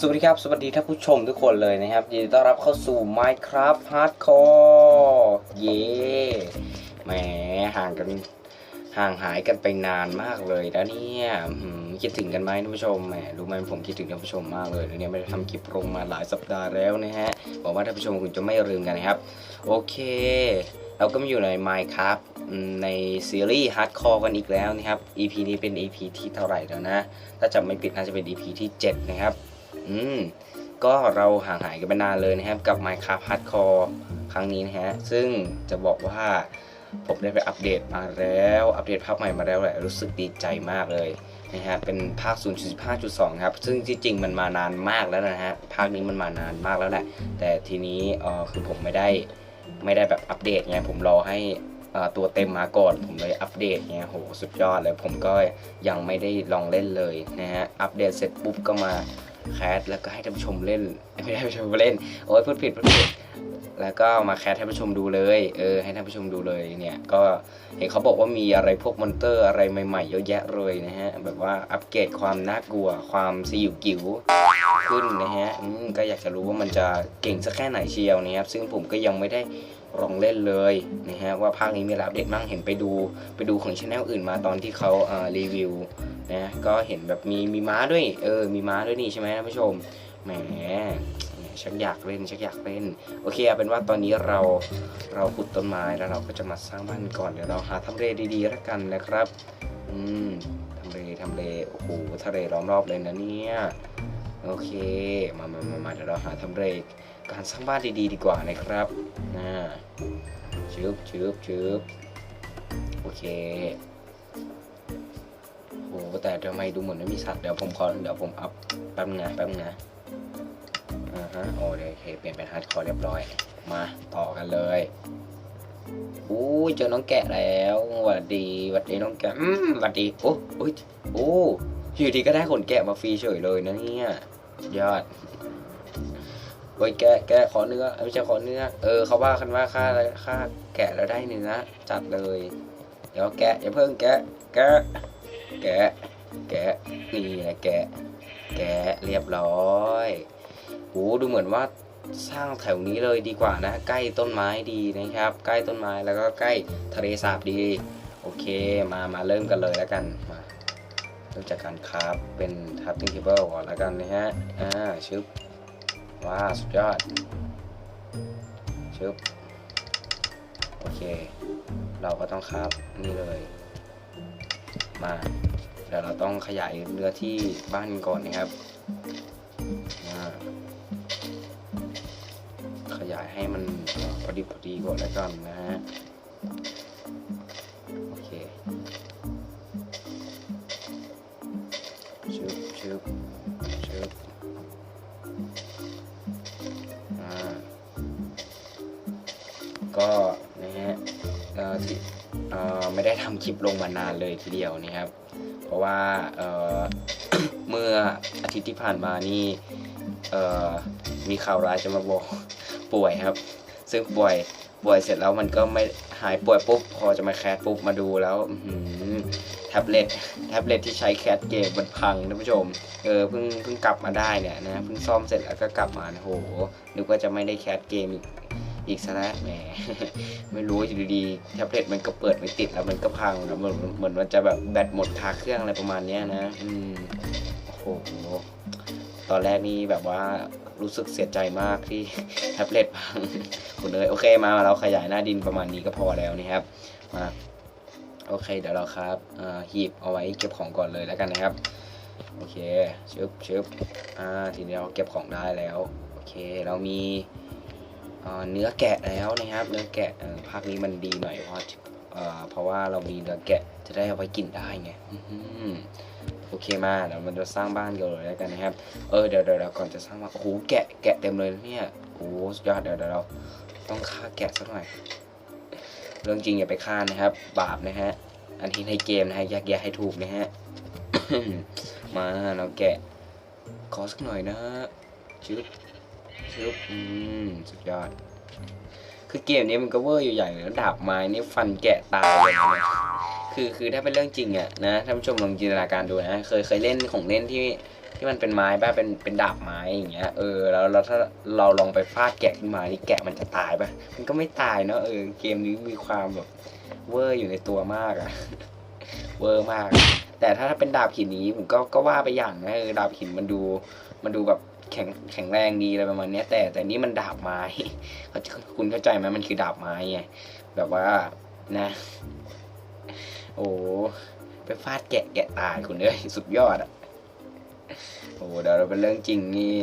สวัสดีครับ สวัสดีท่านผู้ชมทุกคนเลยนะครับ ยินดีต้อนรับเข้าสู่ Minecraft Hardcore เย้แหมห่างกันห่างหายกันไปนานมากเลยแล้วเนี่ยคิดถึงกันไหมท่านผู้ชมแหมรู้ไหมผมคิดถึงท่านผู้ชมมากเลยเนี่ยไม่ได้ทำคลิปลงมาหลายสัปดาห์แล้วนะฮะบอกว่าท่านผู้ชมคงจะไม่ลืมกันนะครับ โอเค เราก็มาอยู่ใน Minecraft ในซีรีส์ Hardcore กันอีกแล้วนะครับ EP นี้เป็น EP ที่เท่าไหร่แล้วนะ ถ้าจำไม่ผิดน่าจะเป็น EP ที่ 7 นะครับ อืมก็เราห่างหายกันไปนานเลยนะครับกับ Minecraft Hardcore ครั้งนี้นะฮะ ซึ่งจะบอกว่าผมได้ไปอัปเดตมาแล้ว อัปเดตภาพใหม่มาแล้วแหละรู้สึกดีใจมากเลยนะฮะ เป็นภาค 0.15.2 ครับ ซึ่งที่จริงมันมานานมากแล้วนะฮะ ภาคนี้มันมานานมากแล้วแหละ แต่ทีนี้เออคือผมไม่ได้ไม่ได้แบบอัปเดตไง ผมรอให้ตัวเต็มมาก่อน ผมเลยอัปเดตไงโหสุดยอดเลย ผมก็ยังไม่ได้ลองเล่นเลยนะฮะ อัปเดตเสร็จปุ๊บก็มา แคสแล้วก็ให้ท่านผู้ชมเล่นไม่ได้ท่านผู้ชมเล่น โอ้ยพูดผิดพูดผิด แล้วก็มาแคสให้ท่านผู้ชมดูเลย เออ ให้ท่านผู้ชมดูเลยเนี่ย ก็เห็นเขาบอกว่ามีอะไรพวกมอนเตอร์อะไรใหม่ๆเยอะแยะเลยนะฮะ แบบว่าอัปเกรดความน่ากลัว ความสยิวกิ๋วขึ้นนะฮะก็อยากจะรู้ว่ามันจะเก่งสักแค่ไหนเชียวนะครับ ซึ่งผมก็ยังไม่ได้ลองเล่นเลยนะฮะ ว่าภาคนี้มีอะไรอัปเดตบ้าง เห็นไปดูไปดูของช anel อื่นมาตอนที่เขาเอ่อรีวิวนะ ก็เห็นแบบมีมีม้าด้วย เออ มีม้าด้วยนี่ใช่ไหมท่านผู้ชม แหม ฉันอยากเล่นฉันอยากเล่น โอเคเอาเป็นว่าตอนนี้เราเราขุดต้นไม้แล้วเราก็จะมาสร้างบ้านก่อนเดี๋ยวเราหาทำเลดีๆแล้วกันนะครับ อืมทำเลทำเลโอ้โหทะเลล้อมรอบเลยนะเนี่ยโอเคมามามามาเดี๋ยวเราหาทำเลการสร้างบ้านดีๆ ดีกว่านะครับนะชึบชึบชึบโอเคโอ้โหแต่ทำไมดูเหมือนไม่มีสัตว์เดี๋ยวผมขอเดี๋ยวผมอัพแป๊บนึงนะแป๊บนึงนะ อ่าฮะโอเคเปลี่ยนเป็นฮาร์ดคอร์เรียบร้อย มาต่อกันเลยอู้ยเจอน้องแกะแล้วหวัดดีหวัดดีน้องแกะอืมหวัดดีโอ้โอ้ยโอ้อยู่ดีก็ได้ขนแกะมาฟรีเฉยเลยนะเนี่ยยอดโอ้ยแกะแกะขอเนื้อไม่ใช่ขอเนื้อ เออเขาว่ากันว่าค่าค่าแกะแล้วได้เนื้อจัดเลย เดี๋ยวแกะอย่าเพิ่งแกะแกะแกะแกะนี่แหละแกะแกะเรียบร้อย โหดูเหมือนว่าสร้างแถวนี้เลยดีกว่านะ ใกล้ต้นไม้ดีนะครับ ใกล้ต้นไม้แล้วก็ใกล้ทะเลสาบดี โอเคมามาเริ่มกันเลยแล้วกันมาเริ่มจากการคราฟเป็น crafting table ก่อนแล้วกันนะฮะอ่าชึบว้าสุดยอดชึบโอเค เราก็ต้องคราฟนี่เลย มาเดี๋ยวเราต้องขยายเนื้อที่บ้านก่อนนะครับ ขยายให้มันพอดีพอดีก่อนแล้วกันนะฮะโอเคชึบชึบชึบอ่าก็นะฮะเอ่อที่เอ่อไม่ได้ทำคลิปลงมานานเลยทีเดียวนะครับ เพราะว่าเอ่อเมื่ออาทิตย์ที่ผ่านมานี่เอ่อมีข่าวร้ายจะมาบอก ป่วยครับ ซึ่งป่วยป่วยเสร็จแล้วมันก็ไม่หายป่วยปุ๊บ พอจะมาแคสปุ๊บมาดูแล้วแท็บเล็ตแท็บเล็ตที่ใช้แคสเกมมันพังท่านผู้ชมเออเพิ่งเพิ่งกลับมาได้เนี่ยนะเพิ่งซ่อมเสร็จแล้วก็กลับมาโหนึกว่าจะไม่ได้แคสเกมอีกอีกซะแล้วแหมไม่รู้อยู่ดีๆแท็บเล็ตมันก็เปิดไม่ติดแล้วมันก็พังแล้วเหมือนเหมือนมันจะแบบแบตหมดคาเครื่องอะไรประมาณเนี้ยนะอืมโอ้โหตอนแรกนี่แบบว่า รู้สึกเสียใจมากที่แท็บเล็ตพังคุณเลยโอเคมาเราขยายหน้าดินประมาณนี้ก็พอแล้วนะครับมาโอเคเดี๋ยวเราครับอ่าหีบเอาไว้เก็บของก่อนเลยแล้วกันนะครับโอเคชึบชึบอ่าทีนี้เราเก็บของได้แล้วโอเคเรามีเนื้อแกะแล้วนะครับ เนื้อแกะอ่อภาคนี้มันดีหน่อยเพราะเอ่อเพราะว่าเรามีเนื้อแกะจะได้เอาไว้กินได้ไง โอเคมาเดี๋ยวมันจะสร้างบ้านกันเลยแล้วกันนะครับ เออเดี๋ยวเดี๋ยวเดี๋ยวก่อนจะสร้างบ้าโอ้โหแกะแกะเต็มเลยเนี่ยโอ้โหสุดยอดเดี๋ยวเดี๋ยวเราต้องฆ่าแกะสักหน่อยเรื่องจริงอย่าไปฆ่านะครับ บาปนะฮะอันที่ในเกมนะฮะแยกแยะให้ถูกนะฮะมาเราแกะขอสักหน่อยนะชึบชึบอืมสุดยอด คือเกมนี้มันก็เวอร์อยู่อย่างหนึงแล้วดาบไม้นี่ฟันแกะตายเลยนะ คือคือถ้าเป็นเรื่องจริงอะนะท่านผู้ชมลองจินตนาการดูนะเคยเคยเล่นของเล่นที่ที่มันเป็นไม้แบบเป็นเป็นดาบไม้อย่างเงี้ยเออแล้วแล้วถ้าเราลองไปฟาดแกะขึ้นมานี่แกะมันจะตายป่ะมันก็ไม่ตายเนาะเออเกมนี้มีความแบบเวอร์อยู่ในตัวมากอะเวอร์มาก แต่ถ้าถ้าเป็นดาบหินนี้ผมก็ก็ว่าไปอย่างนะเออดาบหินมันดูมันดูแบบแข็งแข็งแรงดีอะไรประมาณนี้แต่แต่นี่มันดาบไม้คุณเข้าใจไหมมันคือดาบไม้ไงแบบว่านะ โอ้ไปฟาดแกะแกะตายคุณเอ้ยสุดยอดอะโอ้เดี๋ยวเราเป็นเรื่องจริงนี่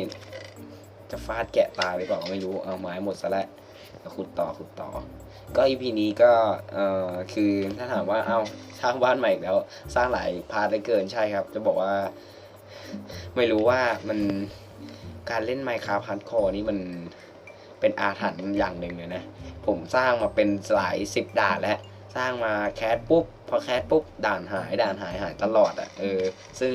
จะฟาดแกะตายหรือเปล่าก็ไม่รู้เอาไม้หมดซะแล้วขุดต่อขุดต่อ ก็อีพีนี้ก็เอ่อคือถ้าถามว่าเอาสร้างบ้านใหม่อีกแล้วสร้างหลายพาร์ทได้เกินใช่ครับ จะบอกว่า ไม่รู้ว่ามันการเล่น Minecraft Hardcore นี่มันเป็นอาถรรพ์อย่างหนึ่งเลยนะ ผมสร้างมาเป็นหลายสิบด่านแล้ว สร้างมาแคสปุ๊บพอแคสปุ๊บด่านหายด่านหายหายตลอดอะเออซึ่ง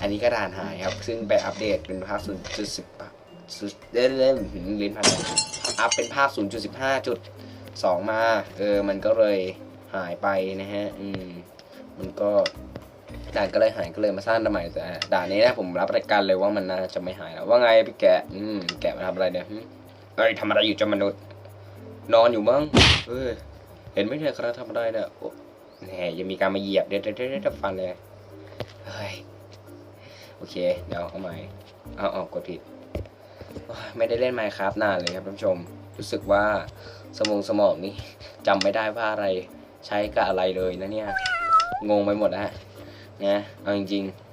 อันนี้ก็ด่านหายครับ ซึ่งไปอัปเดตเป็นภาค0 1 0สุดเล่นเล่นหืมลิ้นพันอัพเป็นภาค0.15จุดสิบห้าจุดสองมาเออมันก็เลยหายไปนะฮะอืมมันก็ด่านก็เลยหายก็เลยมาสร้างใหม่แต่ด่านนี้นะผมรับประกันเลยว่ามันน่าจะไม่หายแล้วว่าไงพี่แกะอืมแกะมาทำอะไรเนี่ยเอ้ยทำอะไรอยู่จ้ามนุษย์ นอนอยู่มั้งเออ เห็นไมเนี่ยคณะทำอะไรเนี่ยโอ้แหมยังมีการมาเหยียบเดี๋ยวเดี๋ยวเดี๋ยวเดี๋ยวฟันเลยเฮ้ยโอเค เดี๋ยวเอาใหม่เอาเอากดผิด ไม่ได้เล่นไมค์ครับนานเลยครับท่านผู้ชม รู้สึกว่าสมองสมองนี่จำไม่ได้ว่าอะไรใช้กับอะไรเลยนะเนี่ย งงไปหมดนะนะเอาจริงๆ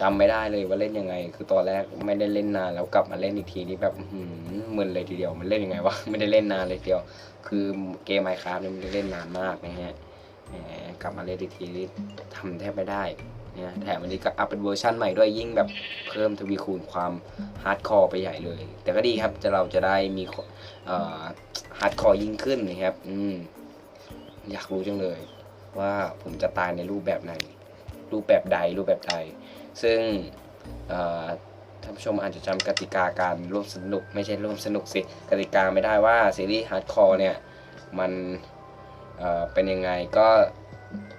จำไม่ได้เลยว่าเล่นยังไง คือตอนแรกไม่ได้เล่นนานแล้วกลับมาเล่นอีกทีนี่แบบหืมมึนเลยทีเดียวมันเล่นยังไงวะไม่ได้เล่นนานเลยเดียว คือเกมไมค์ครับเนี่ยมันเล่นนานมากนะฮะกลับมาเล่นอีกทีนี่ทำแทบไม่ได้นะแถมอันนี้ก็อัพเป็นเวอร์ชันใหม่ด้วยยิ่งแบบเพิ่มทวีคูณความฮาร์ดคอร์ไปใหญ่เลย แต่ก็ดีครับจะเราจะได้มีฮาร์ดคอร์ยิ่งขึ้นนะครับอืมอยากรู้จังเลย ว่าผมจะตายในรูปแบบไหนรูปแบบใดรูปแบบใด ซึ่งท่านผู้ชมอาจจะจำกติกาการร่วมสนุก ไม่ใช่ร่วมสนุกสิกติกาไม่ได้ว่าซีรีส์ฮาร์ดคอร์เนี่ย มันเเป็นยังไงก็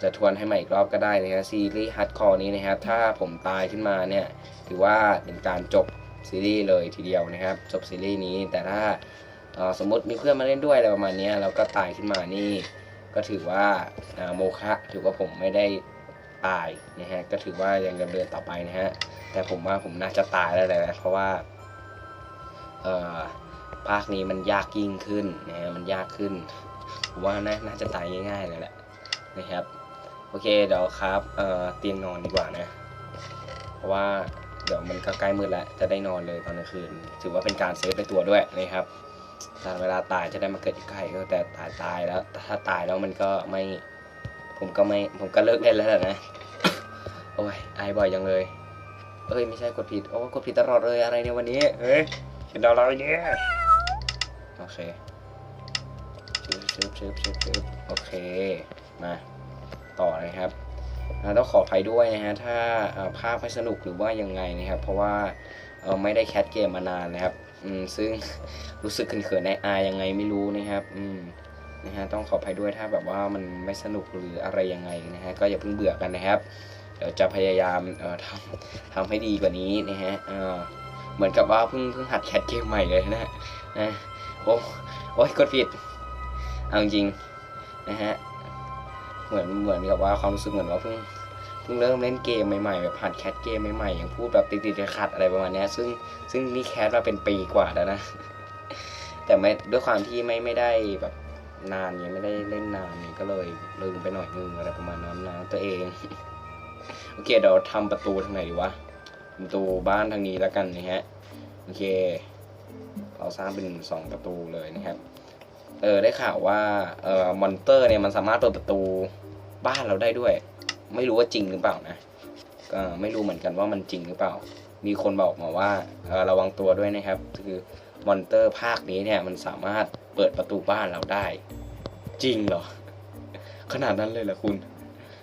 จะทวนให้ใหม่อีกรอบก็ได้นะครับซีรีส์ฮาร์ดคอร์นี้นะครับถ้าผมตายขึ้นมาเนี่ยถือว่าเป็นการจบซีรีส์เลยทีเดียวนะครับ จบซีรีส์นี้แต่ถ้าสมมติมีเพื่อนมาเล่นด้วยอะไรประมาณนี้แล้วก็ตายขึ้นมานี่ ก็ถือว่าโมฆะถือว่าผมไม่ได้ ตายนะฮะก็ถือว่ายังดำเนินต่อไปนะฮะแต่ผมว่าผมน่าจะตายแล้วแหละเพราะว่าเอ่อภาคนี้มันยากยิ่งขึ้นนะฮะมันยากขึ้นผมว่าน่าน่าจะตายง่ายๆเลยแหละนะครับโอเคเดี๋ยวครับเอ่อเตียงนอนดีกว่านะ เพราะว่าเดี๋ยวมันก็ใกล้มืดแล้วจะได้นอนเลยตอนกลางคืน ถือว่าเป็นการเซฟไปตัวด้วยนะครับถ้าเวลาตายจะได้มาเกิดอีกใครก็แต่ตายตายแล้วถ้าตายแล้วมันก็ไม่ผมก็ไม่ผมก็เลิกเล่นแล้วนะ อ้ยไอายบ่อยจังเลย เอ้ยไม่ใช่กดผิด โอ้กดผิดตลอดเลยอะไรเนี่ยวันนี้ เฮ้ยเป็นอะไรเนี่ยโอเคชืบชืบชืบชืบชืบโอเค มาต่อเลยครับอ่าต้องขออภัยด้วยนะฮะ ถ้าอ่าภาพไม่สนุกหรือว่ายังไงนะครับ เพราะว่าเออไม่ได้แคสเกมมานานนะครับ อืม ซึ่งรู้สึกเขินๆในอายยังไงไม่รู้นะครับ อืม นะฮะ ต้องขออภัยด้วยถ้าแบบว่ามันไม่สนุกหรืออะไรยังไงนะฮะ ก็อย่าเพิ่งเบื่อกันนะครับเดี๋ยวจะพยายามเอ่อทำทำให้ดีกว่านี้นะฮะเออเหมือนกับว่าเพิ่งเพิ่งหัดแคสเกมใหม่เลยนะนะโอ้โอ้ยกดผิดเอาจริงนะฮะเหมือนเหมือนกับว่าความรู้สึกเหมือนว่าเพิ่งเพิ่งเริ่มเล่นเกมใหม่ๆแบบผ่านแคสเกมใหม่ๆอย่างพูดแบบติดๆขัดอะไรประมาณนี้ซึ่งซึ่งนี่แคสมาเป็นปีกว่าแล้วนะ แต่ไม่ด้วยความที่ไม่ไม่ได้แบบนานเนี่ยไม่ได้เล่นนานเนี่ยก็เลยลืมไปหน่อยนึงอะไรประมาณนั้นนะตัวเอง โอเคเดี๋ยวทำประตูทางไหนดีวะประตูบ้านทางนี้แล้วกันนะฮะโอเค เราสร้างเป็นสองประตูเลยนะครับเออได้ข่าวว่าเอ่อมอนเตอร์เนี่ยมันสามารถเปิดประตูบ้านเราได้ด้วย ไม่รู้ว่าจริงหรือเปล่านะก็ไม่รู้เหมือนกันว่ามันจริงหรือเปล่า มีคนบอกมาว่าเออระวังตัวด้วยนะครับ คือมอนเตอร์ภาคนี้เนี่ยมันสามารถเปิดประตูบ้านเราได้ จริงเหรอ ขนาดนั้นเลยเหรอคุณ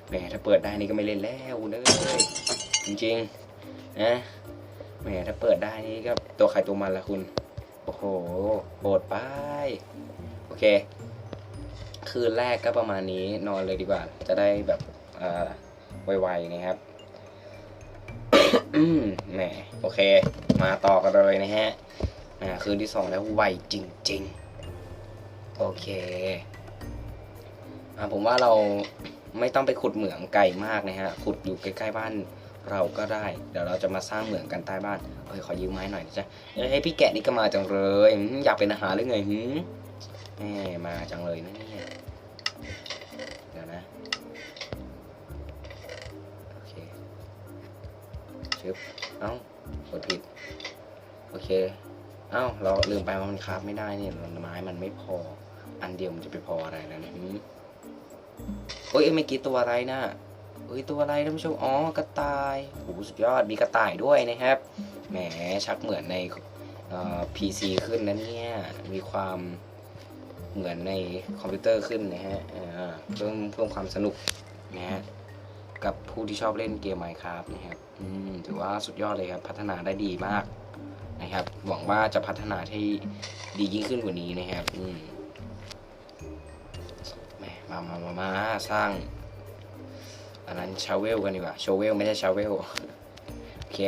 แหมถ้าเปิดได้นี่ก็ไม่เล่นแล้วคุณเอ้ยจริงๆนะแหมถ้าเปิดได้นี่ก็ตัวใครตัวมันละคุณ โอ้โหโหดไปโอเค คืนแรกก็ประมาณนี้นอนเลยดีกว่า จะได้แบบอ่อไวๆนะครับแหมโอเค มาต่อกันเลยนะฮะอ่คืนที่สองแล้วไวจริง ๆ โอเคอผมว่าเรา ไม่ต้องไปขุดเหมืองไกลมากนะฮะ ขุดอยู่ใกล้ๆบ้านเราก็ได้ เดี๋ยวเราจะมาสร้างเหมืองกันใต้บ้านเฮ้ยขอยืมไม้หน่อยนะจ๊ะเอ้ยพี่แกะนี่ก็มาจังเลย อยากเป็นอาหารหรือไงหืมแหมมาจังเลยนะเนี่ยเดี๋ยวนะโอเคชึบเอ้ากดผิด โอเค เอ้าเราลืมไปว่ามันคราฟไม่ได้เนี่ยไม้มันไม่พอ อันเดียวมันจะไปพออะไรนะเนี่ย โอ้ยเมื่อกี้ตัวอะไรนะเอ้ยตัวอะไรท่านผู้ชมอ๋อกระต่ายโหสุดยอดมีกระต่ายด้วยนะครับแหมชักเหมือนในเอ่อ PC ขึ้นนะเนี่ยมีความเหมือนในคอมพิวเตอร์ขึ้นนะฮะเพิ่มเพิ่มความสนุกนะฮะกับผู้ที่ชอบเล่นเกม Minecraft นะครับอืมถือว่าสุดยอดเลยครับ พัฒนาได้ดีมากนะครับ หวังว่าจะพัฒนาให้ดียิ่งขึ้นกว่านี้นะครับ อืม มามามามาสร้าง อันนั้นชาเวลกันดีกว่าโชเวลไม่ใช่ชาเวลโอเค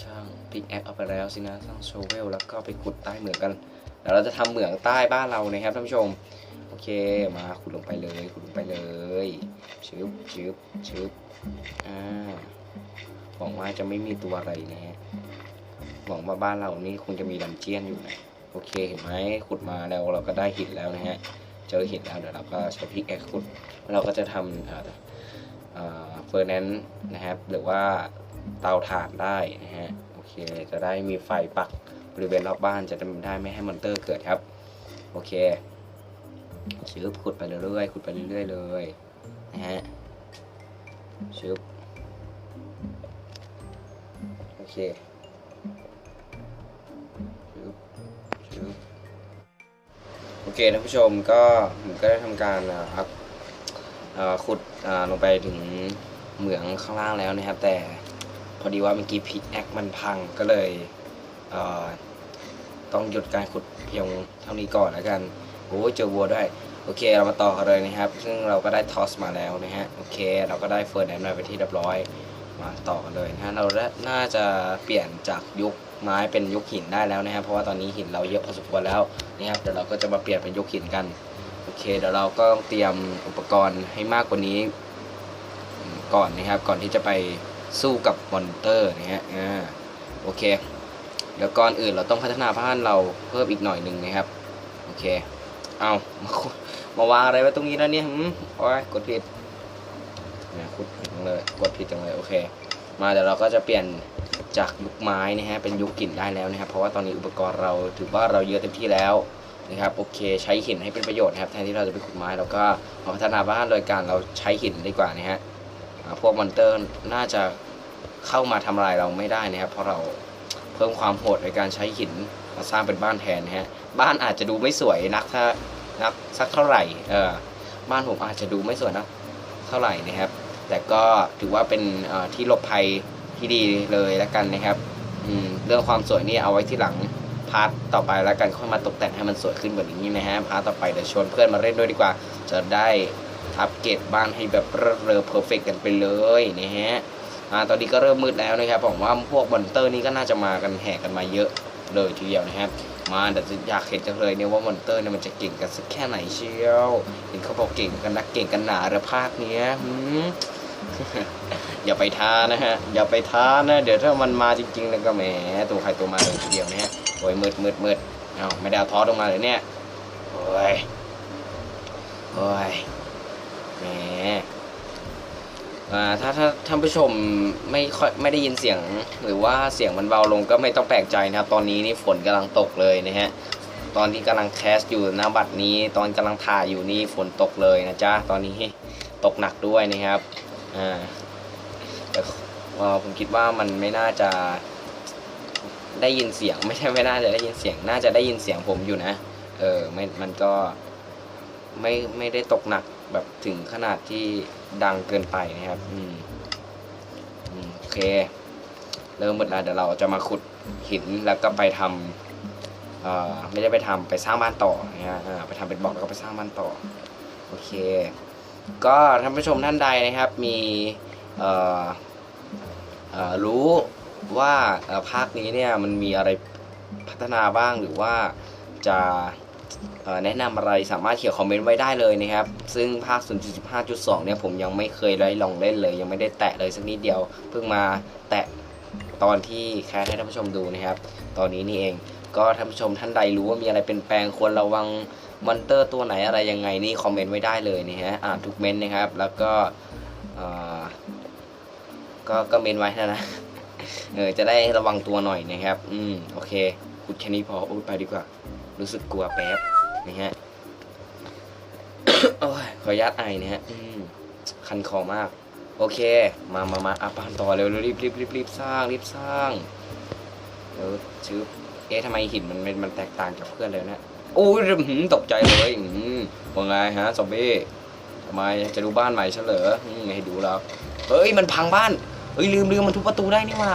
ช่างพิกแอคเอาไปแล้วสินะสร้างโชเวลแล้วก็ไปขุดใต้เหมืองกันเดี๋ยวเราจะทำเหมืองใต้บ้านเรานะครับท่านผู้ชมโอเคมาขุดลงไปเลยขุดลงไปเลยชึบชึบชึบอ่าหวังว่าจะไม่มีตัวอะไรนะฮะหวังว่าบ้านเรานี่คงจะมีดันเจียนอยู่นะโอเคเห็นไหมขุดมาแล้วเราก็ได้หินแล้วนะฮะ เจอหินแล้วเดี๋ยวเราก็ใช้พิกแอคขุดเราก็จะทำเฟอร์แนนซ์นะครับ หรือว่าเตาถ่านได้นะฮะโอเคจะได้มีไฟปักบริเวณรอบบ้านจะได้ไม่ให้มอนเตอร์เกิดครับ โอเคชืบขุดไปเรื่อยๆขุดไปเรื่อยๆเลยนะฮะชืบโอเค โอเคท่านผู้ชมก็ผมก็ได้ทำการอัพขุดลงไปถึงเหมืองข้างล่างแล้วนะครับ แต่พอดีว่าเมื่อกี้พิกแอคมันพังก็เลยต้องหยุดการขุดเพียงเท่านี้ก่อนแล้วกันโอ้เจอวัวด้วยโอเคเรามาต่อกันเลยนะครับ ซึ่งเราก็ได้ทอสมาแล้วนะฮะโอเค เราก็ได้เฟิร์นแอนมาไปที่เรียบร้อยมาต่อกันเลยนะฮะเราน่าจะเปลี่ยนจากยุค ไม้เป็นยุคหินได้แล้วนะครับ เพราะว่าตอนนี้หินเราเยอะพอสมควรแล้วนะครับเดี๋ยวเราก็จะมาเปลี่ยนเป็นยุคหินกันโอเคเดี๋ยวเราก็ต้องเตรียมอุปกรณ์ให้มากกว่านี้ ก่อนนะครับ ก่อนที่จะไปสู้กับมอนเตอร์นะฮะอ่าโอเค เดี๋ยวก่อนอื่นเราต้องพัฒนาบ้านเราเพิ่มอีกหน่อยหนึ่งนะครับโอเคเอามามาวางอะไรไว้ตรงนี้แล้วเนี่ยหืมโอ้ยกดผิดเนี่ยขุดผิดจังเลยกดผิดจังเลยโอเค มาเดี๋ยวเราก็จะเปลี่ยน จากยุคไม้นะฮะเป็นยุคหินได้แล้วนะครับ เพราะว่าตอนนี้อุปกรณ์เราถือว่าเราเยอะเต็มที่แล้วนะครับโอเค ใช้หินให้เป็นประโยชน์นะครับแทนที่เราจะไปขุดไม้เราก็มาพัฒนาบ้านโดยการเราใช้หินดีกว่านะฮะพวกมอนเตอร์น่าจะเข้ามาทำลายเราไม่ได้นะครับ เพราะเราเพิ่มความโหดในการใช้หินมาสร้างเป็นบ้านแทนนะฮะบ้านอาจจะดูไม่สวยนักถ้านักสักเท่าไหร่เออบ้านผมอาจจะดูไม่สวยนักเท่าไหร่นะครับ แต่ก็ถือว่าเป็นที่หลบภัย ที่ดีเลยแล้วกันนะครับอืมเรื่องความสวยนี่เอาไว้ที่หลังพาร์ทต่อไปแล้วกันค่อยมาตกแต่งให้มันสวยขึ้นแบบนี้นะฮะพาร์ทต่อไปเดี๋ยวชวนเพื่อนมาเล่นด้วยดีกว่า จะได้อัปเกรดบ้านให้แบบเรอเพอร์เฟกกันไปเลยนะฮะอ่าตอนนี้ก็เริ่มมืดแล้วนะครับผมว่าพวกมอนเตอร์นี่ก็น่าจะมากันแห่กันมาเยอะเลยทีเดียวนะครับมาแต่จะอยากเห็นจังเลยเนี่ยว่ามอนเตอร์เนี่ยมันจะเก่งกันสักแค่ไหนเชียวเห็นเขาบอกเก่งกันนักเก่งกันหนาเรือภาคเนี้ย อย่าไปท้านะฮะ อย่าไปท้านะ เดี๋ยวถ้ามันมาจริงๆแล้วก็แหมตัวใครตัวมาเลยทีเดียวนะฮะโอ้ยมืดมืดมืดเอาไม่ได้เอาทอลงมาเลยเนี่ยโอ้ยโอ้ยแหมอ่าถ้าถ้าท่านผู้ชมไม่ค่อยไม่ได้ยินเสียงหรือว่าเสียงมันเบาลงก็ไม่ต้องแปลกใจนะครับ ตอนนี้นี่ฝนกำลังตกเลยนะฮะตอนที่กำลังแคสอยู่หน้าบัตรนี้ ตอนกำลังถ่ายอยู่นี่ฝนตกเลยนะจ๊ะตอนนี้ตกหนักด้วยนะครับอ่า แต่ผมคิดว่ามันไม่น่าจะได้ยินเสียง ไม่ใช่ไม่น่าจะได้ยินเสียง น่าจะได้ยินเสียงผมอยู่นะ เออไม่มันก็ไม่ไม่ได้ตกหนักแบบถึงขนาดที่ดังเกินไปนะครับ อืมโอเค เริ่มหมดแล้วเดี๋ยวเราจะมาขุดหินแล้วก็ไปทำเอ่อไม่ได้ไปทำไปสร้างบ้านต่อนะฮะไปทำเป็นบล็อกแล้วก็ไปสร้างบ้านต่อ โอเค ก็ท่านผู้ชมท่านใดนะครับ มีเอ่อเอ่อ รู้ว่าภาคนี้เนี่ยมันมีอะไรพัฒนาบ้างหรือว่าจะแนะนำอะไรสามารถเขียนคอมเมนต์ไว้ได้เลยนะครับ ซึ่งภาค 0.15.2 เนี่ยผมยังไม่เคยได้ลองเล่นเลย ยังไม่ได้แตะเลยสักนิดเดียว เพิ่งมาแตะตอนที่แคสให้ท่านผู้ชมดูนะครับ ตอนนี้นี่เองก็ท่านผู้ชมท่านใดรู้ว่ามีอะไรเป็นแปลงควรระวังมอนเตอร์ตัวไหนอะไรยังไงนี่คอมเมนต์ไว้ได้เลยนะฮะอ่านทุกเมนต์นะครับ แล้วก็ ก็ก็เมนไว้นะนะเออจะได้ระวังตัวหน่อยนะครับ อืมโอเคพูดแค่นี้พอโอ้ยไปดีกว่า รู้สึกกลัวแป๊บนะฮะโอ้ยขออนุญาตไอนะฮะอืมคันคอมาก โอเค มามามาอะปานต่อเร็วเร็วรีบรีบรีบรีบสร้างรีบสร้างเดี๋ยวชื่อเอ๊ะทำไมหินมันมันแตกต่างจากเพื่อนเลยนะโอ้ยหืมตกใจเลยอืมว่าไงฮะซอมบี้ทำไมจะดูบ้านใหม่เฉลออืมให้ดูแล้วเฮ้ยมันพังบ้าน เฮ้ยลืมลืมมันทุบประตูได้นี่ว่า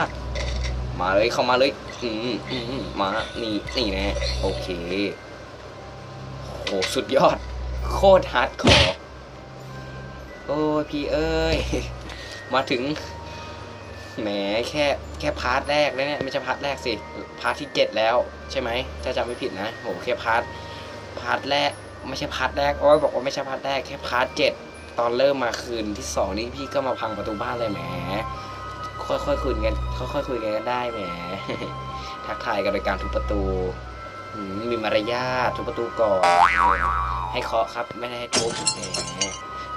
มาเลยเข้ามาเลยอืมอืมอืมานี่นี่แนะโอเคโหสุดยอด โคตรฮาร์ดคอร์โอ้ยพี่เอ้ย มาถึงแหมแค่แค่พาร์ทแรกแล้วเนี่ยไม่ใช่พาร์ทแรกสิพาร์ทที่เจ็ดแล้วใช่ไหมถ้าจำไม่ผิดนะโหแค่พาร์ทพาร์ทแรกไม่ใช่พาร์ทแรกโอ้ยบอกว่าไม่ใช่พาร์ทแรกแค่พาร์ทเจ็ดตอนเริ่มมาคืนที่สองนี่พี่ก็มาพังประตูบ้านเลยแหม ค่อยๆคุยกันค่อยๆคุยกันก็ได้แหมทักทายกันโดยการทุบประตูมีมารยาททุบประตูก่อนให้เคาะครับไม่ได้ให้ทุบแหม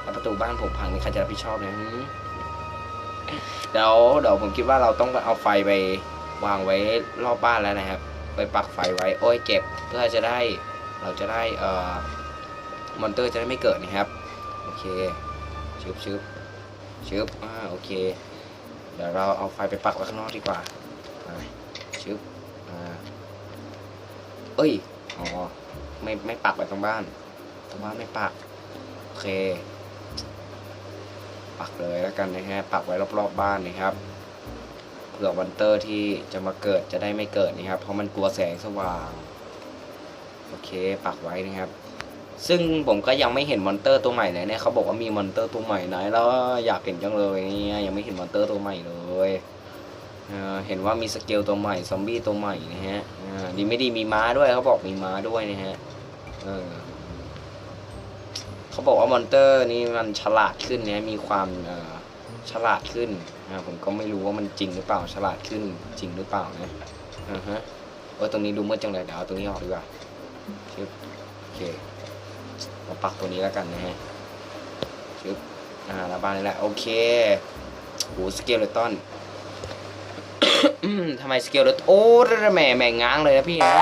แล้วประตูบ้านผมพังนี่ใครจะรับผิดชอบเนี่ยเดี๋ยวเดี๋ยวผมคิดว่าเราต้องเอาไฟไป วางไว้รอบบ้านแล้วนะครับ ไปปักไฟไว้โอ้ยเจ็บเพื่อจะได้เราจะได้เอ่อมอนเตอร์จะได้ไม่เกิดนะครับ โอเคชึบชึบชึบอ่าโอเค เดี๋ยวเราเอาไฟไปปักไว้ข้างนอกดีกว่าชึบเอ้ย อ๋อ ไม่ไม่ปักไว้ตรงบ้าน ตรงบ้านไม่ปัก โอเค ปักเลยแล้วกันนะฮะ ปักไว้รอบๆบบ้านนะครับเผื่อวันเตอร์ที่จะมาเกิดจะได้ไม่เกิดนะครับ เพราะมันกลัวแสงสว่าง โอเค ปักไว้นะครับ ซึ่งผมก็ยังไม่เห็นมอนเตอร์ตัวใหม่เลยเนี่ยเขาบอกว่ามีมอนเตอร์ตัวใหม่ไหนแล้วอยากเห็นจังเลยเนี่ยยังไม่เห็นมอนเตอร์ตัวใหม่เลยเเห็นว่ามีสเกลตัวใหม่ซอมบี้ตัวใหม่นะฮะดีไม่ดีมีม้าด้วยเขาบอกมีม้าด้วยนะฮะเเขาบอกว่ามอนเตอร์นี่มันฉลาดขึ้นนะมีความฉลาดขึ้นผมก็ไม่รู้ว่ามันจริงหรือเปล่าฉลาดขึ้นจริงหรือเปล่านะอ่าฮะเออตรงนี้ดูมืดจังเลยเดี๋ยวเอาตรงนี้ออกดีกว่าโอเคาปักตัวนี้แล้วกันนะฮะชึบอ่าแล้วบ้านนี่แหละโอเคโหสเกลเลตันทำไมสเกลเลตโอ้แหม่แหม่ง้างเลยนะพี่นะ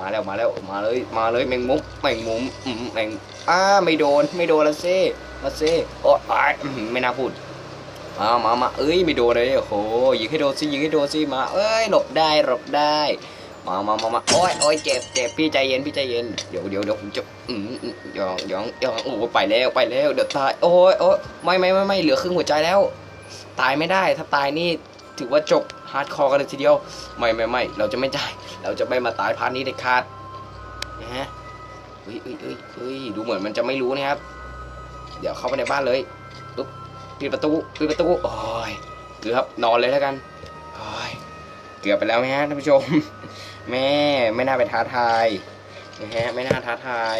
มาแล้วมาแล้วมาเลยมาเลยแมงมุมแมงมุมอืมแมงอ้าไม่โดนไม่โดนละเซ่ละเซ่โอ้ยไม่น่าพูดมามามาเอ้ยไม่โดนเลยโอ้โหยิงให้โดนสิยิงให้โดนสิมาเอ้ยหลบได้หลบได้ มามามามาโอ้ยโอ้ยเจ็บเจ็บพี่ใจเย็นพี่ใจเย็นเดี๋ยวเดี๋ยวเดี๋ยวผมจะอืมอืมยองยองยองโอ้ไปแล้วไปแล้วเดี๋ยวตายโอ้ยโอ้ยไม่ไม่ไม่ไม่เหลือครึ่งหัวใจแล้ว ตายไม่ได้ถ้าตายนี่ถือว่าจบฮาร์ดคอร์กันเลยทีเดียวไม่ไม่ไม่เราจะไม่จ่ายเราจะไม่มาตายพาร์ทนี้เด็ดขาดนะฮะเฮ้ยเฮ้ยเฮ้ยเฮ้ยดูเหมือนมันจะไม่รู้นะครับ เดี๋ยวเข้าไปในบ้านเลยปุ๊บปิดประตูปิดประตูโอ้ยเกือบนอนเลยแล้วกันโอ้ย เกือบไปแล้วไหมฮะท่านผู้ชม แม่ไม่น่าไปท้าทายนะฮะไม่น่าท้าทาย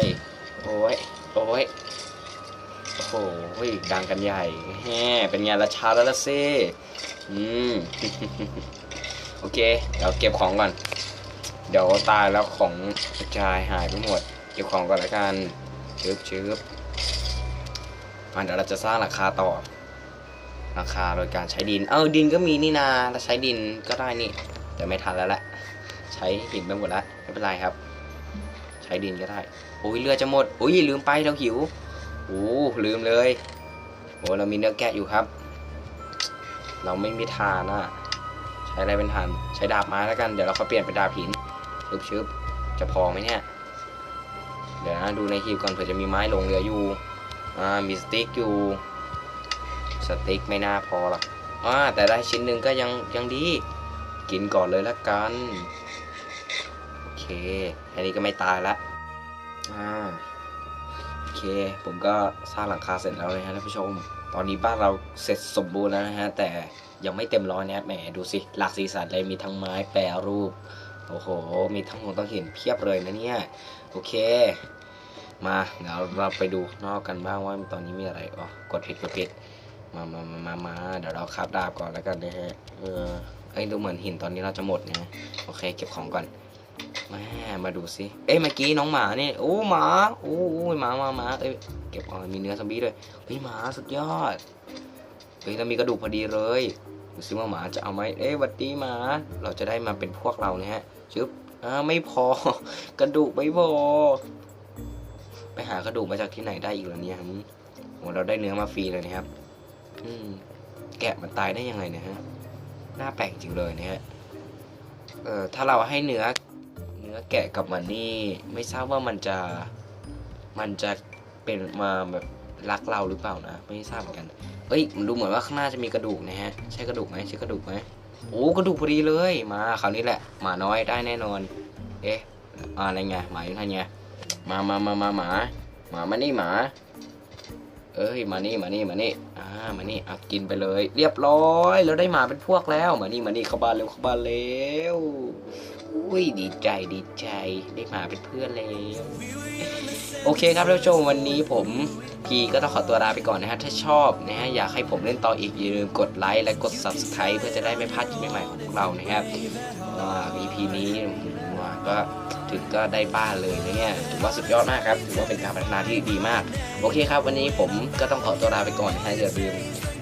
โอ้ยโอ้ยโอ้โหดังกันใหญ่แฮเป็นไงละชาแล้วละเซ่อืมโอเคเดี๋ยวเก็บของก่อน เดี๋ยวตายแล้วของกระจายหายไปหมด เก็บของก่อนแล้วกันชึบชึบมาเดี๋ยวเราจะสร้างราคาต่อ ราคาโดยการใช้ดิน เออดินก็มีนี่นาเราใช้ดินก็ได้นี่ แต่ไม่ทันแล้วแหละ ใช้หินไปหมดแล้วไม่เป็นไรครับ ใช้ดินก็ได้โอ้ยเรือจะหมดโอ้ยลืมไปเราหิวโอ้ลืมเลยโอ้เรามีเนื้อแกะอยู่ครับ เราไม่มีทานอะใช้อะไรเป็นฐานใช้ดาบไม้แล้วกันเดี๋ยวเราเขาเปลี่ยนเป็นดาบหินชึบชึบจะพอไหมเนี่ยเดี๋ยวนะดูในฮีบก่อนเผื่อจะมีไม้ลงเหลืออยู่อ่ามีสติ๊กอยู่ ติ๊กไม่น่าพอหรอกอ่าแต่ได้ชิ้นหนึ่งก็ยังยังดี กินก่อนเลยละกัน โอเค อันนี้ก็ไม่ตายละอ่าโอเค ผมก็สร้างหลังคาเสร็จแล้วเลยฮะท่านผู้ชม ตอนนี้บ้านเราเสร็จสมบูรณ์แล้วนะฮะ แต่ยังไม่เต็มร้อยนะครับแหมดูสิ หลากสีสันเลยมีทั้งไม้แปรรูป โอ้โห มีทั้งของต้องเห็นเพียบเลยนะเนี่ย โอเคมาเดี๋ยวเราไปดูนอกกันบ้างว่าตอนนี้มีอะไรอ๋อกดผิดกดผิด มามามามามาเดี๋ยวเราคาบดาบก่อนแล้วกันนะฮะ เออไอ้ยดูเหมือนหินตอนนี้เราจะหมดนะโอเค เก็บของก่อนแม่มาดูสิ เอ้ยเมื่อกี้น้องหมานี่โอ้หมาโอ้ยหมามามาเอ้ยเก็บของมีเนื้อซอมบี้ด้วยเฮ้ยหมาสุดยอดเฮ้ยเรามีกระดูกพอดีเลยดูสิว่าหมาจะเอาไหมเอ้ยหวัดดีหมา เราจะได้มาเป็นพวกเราเนี่ยฮะชึบอ่าไม่พอกระดูกไม่พอไปหากระดูกมาจากที่ไหนได้อีกแล่ะเนี่ยโอ้เราได้เนื้อมาฟรีเลยนะครับ อืม แกะมันตายได้ยังไงเนะฮะ น่าแปลกจริงเลยนะฮะ เออถ้าเราให้เนื้อ เนื้อแกะกับมันนี่ ไม่ทราบว่ามันจะ มันจะเป็นมาแบบรักเราหรือเปล่านะ ไม่ทราบเหมือนกัน เอ้ย มันดูเหมือนว่าข้างหน้าจะมีกระดูกนะฮะ ใช่กระดูกไหมใช่กระดูกไหมโอ้กระดูกพอดีเลย มาคราวนี้แหละ หมาน้อยได้แน่นอน เอ๊ะ อะไรไงหมาอยู่ไหนไงมามามามาหมา หมามานี่หมา เอ้ยมานี่มานี่มานี่อ่ามานี่อะกินไปเลย เรียบร้อยเราได้หมาเป็นพวกแล้วมานี่มานี่เข้าบ้านเร็วเข้าบ้านเร็วอุ้ยดีใจดีใจได้หมาเป็นเพื่อนแล้วโอเคครับท่านผู้ชมวันนี้ผมพีก็ต้องขอตัวลาไปก่อนนะฮะถ้าชอบนะฮะอยากให้ผมเล่นต่ออีกอย่าลืมกดไลค์และกด subscribe เพื่อจะได้ไม่พลาดคลิปใหม่ๆของพวกเรานะครับว่า EP นี้ ว่าก็ถึงก็ได้บ้านเลยนะเนี่ยถือว่าสุดยอดมากครับถือว่าเป็นการพัฒนาที่ดีมาก โอเคครับ วันนี้ผมก็ต้องขอตัวลาไปก่อนนะฮะอย่าลืม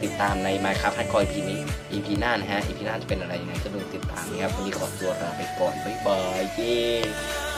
ติดตามใน Minecraft Hardcore EP นี้ EP หน้านะฮะ EP หน้าจะเป็นอะไรยังไงก็ลืมติดตามนะครับวันนี้ขอตัวลาไปก่อนบ๊ายบายเย้